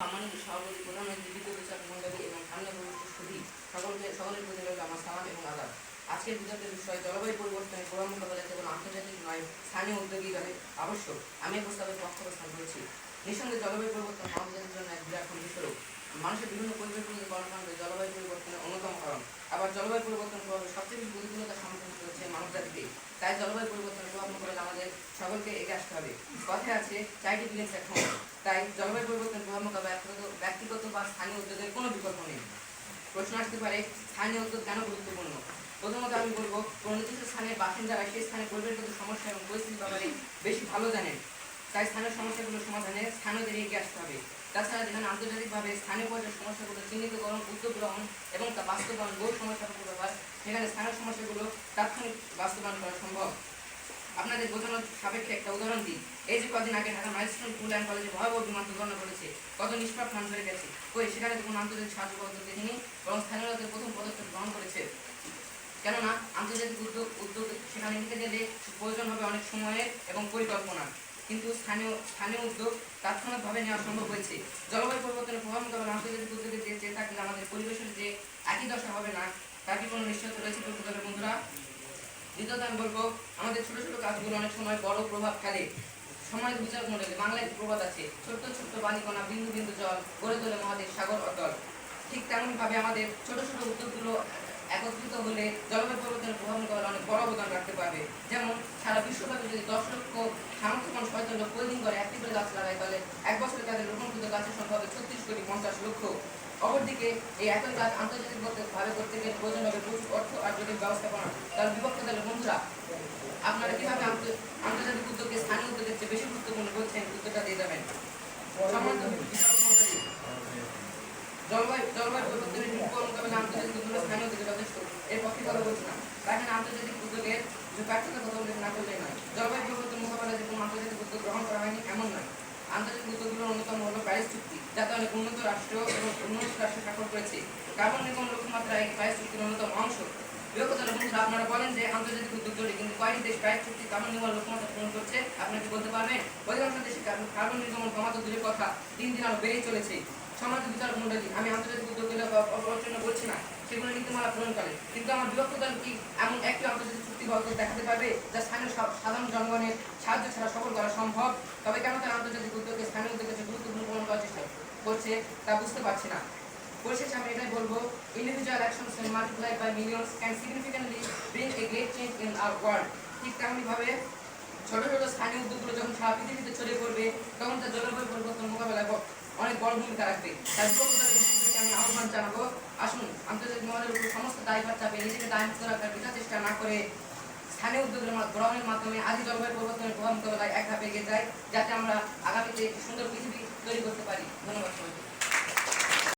সম্মানিত জলবায়ু পরিবর্তনের আন্তর্জাতিক নয়, স্থানীয় উদ্যোগী দলে আবশ্যক আমি প্রস্তাবের পক্ষ জলবায়ু পরিবর্তন এক বিরাট হুমকিস্বরূপ মানুষের বিভিন্ন পরিবেশগত কর্মকাণ্ড জলবায়ু পরিবর্তনের অন্যতম কারণ। আবার জলবায়ু পরিবর্তন সবচেয়ে বেশি প্রতিকূলতার সম্মুখীন হচ্ছে মানবজাতিকে তাই জলবায়ু পরিবর্তনের প্রভাব মোকাবেলা আমাদের সকলকে এগিয়ে আসতে হবে। কথায় আছে, চাইটি বিলিংস এখন তাই জলবায়ু পরিবর্তন প্রভাব মোকাবেলা ব্যক্তিগত- বা স্থানীয় উদ্যোগের কোনো বিকল্প নেই। প্রশ্ন আসতে পারে, স্থানীয় উদ্যোগ কেন গুরুত্বপূর্ণ? প্রথমত আমি বলব নির্দিষ্ট স্থানের বাসিন্দারা সেই স্থানে পরিবেশগত সমস্যা এবং পরিস্থিতির ব্যাপারে বেশি ভালো জানেন। তাই স্থানীয় সমস্যাগুলো সমাধানে স্থানীয়দের এগিয়ে আসতে হবে। তাছাড়া যেখানে আন্তর্জাতিকভাবে স্থানীয় পর্যায়ের সমস্যাগুলো চিহ্নিতকরণ উদ্যোগ গ্রহণ এবং তা বাস্তবায়ন বহু সাপেক্ষ ব্যাপার সেখানে স্থানীয় সমস্যাগুলো তাৎক্ষণিক বাস্তবায়ন করা সম্ভব। আপনাদের বোঝানোর সাপেক্ষে একটা উদাহরণ দিই। এই যে কদিন আগে ঢাকা মাইলস্টোন স্কুল অ্যান্ড কলেজে ভয়াবহ বিমান দুর্ঘটনা করেছে কত নিষ্পাপ প্রাণ হয়ে গেছে। কই, সেখানে তো কোনো আন্তর্জাতিক সাহায্য পদ্ধতি দেখিনি, বরং স্থানীয়দের প্রথম পদক্ষেপ গ্রহণ করেছে। কেননা, আন্তর্জাতিক উদ্যোগ উদ্যোগ সেখানে নিতে গেলে প্রয়োজন হবে অনেক সময়ের এবং পরিকল্পনা। কিন্তু স্থানীয় স্থানীয় উদ্যোগ তাৎক্ষণিকভাবে নেওয়া সম্ভব হয়েছে। জলবায়ু পরিবর্তনের প্রভাব মোকাবেলা আন্তর্জাতিক উদ্যোগের যে চেয়ে থাকলে আমাদের পরিবেশের যে একই দশা হবে না তার কি কোনো নিশ্চয়তা রয়েছে দ্বিতীয়ত আমি বলব, আমাদের ছোট ছোট কাজগুলো অনেক সময় বড় প্রভাব ফেলে। সমাজ বিচার মডেলে বাংলায় প্রবাদ আছে, ছোট্ট ছোট্ট বালিকণা, বিন্দু বিন্দু জল, গড়ে তোলে মহাদেশ সাগর অতল। ঠিক তেমন ভাবে আমাদের ছোট ছোট উদ্যোগগুলো একত্রিত হলে জলবায়ু পরিবর্তনের প্রভাব মোকাবেলা অনেক বড় অবদান রাখতে পারবে। যেমন, সারা বিশ্বব্যাপী যদি দশ লক্ষ সামর্থ্যবান ছয়জন লোক প্রতিদিন করে একটি করে গাছ লাগায়, তাহলে এক বছরে তাদের রোপণকৃত গাছের সংখ্যা হবে ছত্রিশ কোটি পঞ্চাশ লক্ষ। অপরদিকে, এই একই গাছ আন্তর্জাতিক ভাবে করতে গেলে প্রয়োজন হবে প্রচুর অর্থ আর জটিল ব্যবস্থাপনা। তার বন্ধুরা আপনারা কীভাবে আন্তর্জাতিক উদ্যোগকে স্থানীয় উদ্যোগের চেয়ে বেশি গুরুত্বপূর্ণ বলছেন, উত্তরটা দিয়ে যাবেন। না তাই নয়। জলবায়ু পরিবর্তন কোনো আন্তর্জাতিক গ্রহণ করা হয়নি, এমন নয়। আন্তর্জাতিক উদ্যোগগুলোর অন্যতম হলো প্যারিস যাতে উন্নত রাষ্ট্র এবং উন্নত রাষ্ট্র স্বাক্ষর করেছে। কার্বন নির্গমন লক্ষ্যমাত্রা এই প্যারিস চুক্তির অন্যতম অংশ। সেগুলো কিন্তু আমার বিরক্ত দল কি এমন একটি আন্তর্জাতিক চুক্তি দেখাতে পারবে, যা স্থানীয় সাধারণ জনগণের সাহায্য ছাড়া সফল করা সম্ভব? তবে কেন তারা আন্তর্জাতিক উদ্যোগে স্থানীয় গুরুত্বপূর্ণ করার চেষ্টা তা বুঝতে পারছি না। পরিশেষে আমি এটাই বলব individual actions when multiplied by millions can significantly bring a great change in our world ঠিক তেমনইভাবে ছোট ছোট স্থানীয় উদ্যোগগুলো যখন সারা পৃথিবীতে ছড়িয়ে পড়বে, তখন তা জলবায়ু পরিবর্তন মোকাবেলায় অনেক বড় ভূমিকা রাখবে। তাই যুবকদের আমি আহ্বান জানাব, আসুন আন্তর্জাতিক মহলের উপর সমস্ত দায়ভার চাপে নিজেকে দায়মুক্ত রাখার বিনা চেষ্টা না করে স্থানীয় উদ্যোগের গ্রহণের মাধ্যমে আদি জলবায়ু পরিবর্তনের প্রভাব মোকাবেলায় এক ধাপে এগিয়ে যাই যাতে আমরা আগামীতে সুন্দর পৃথিবী তৈরি করতে পারি। ধন্যবাদ সবাইকে।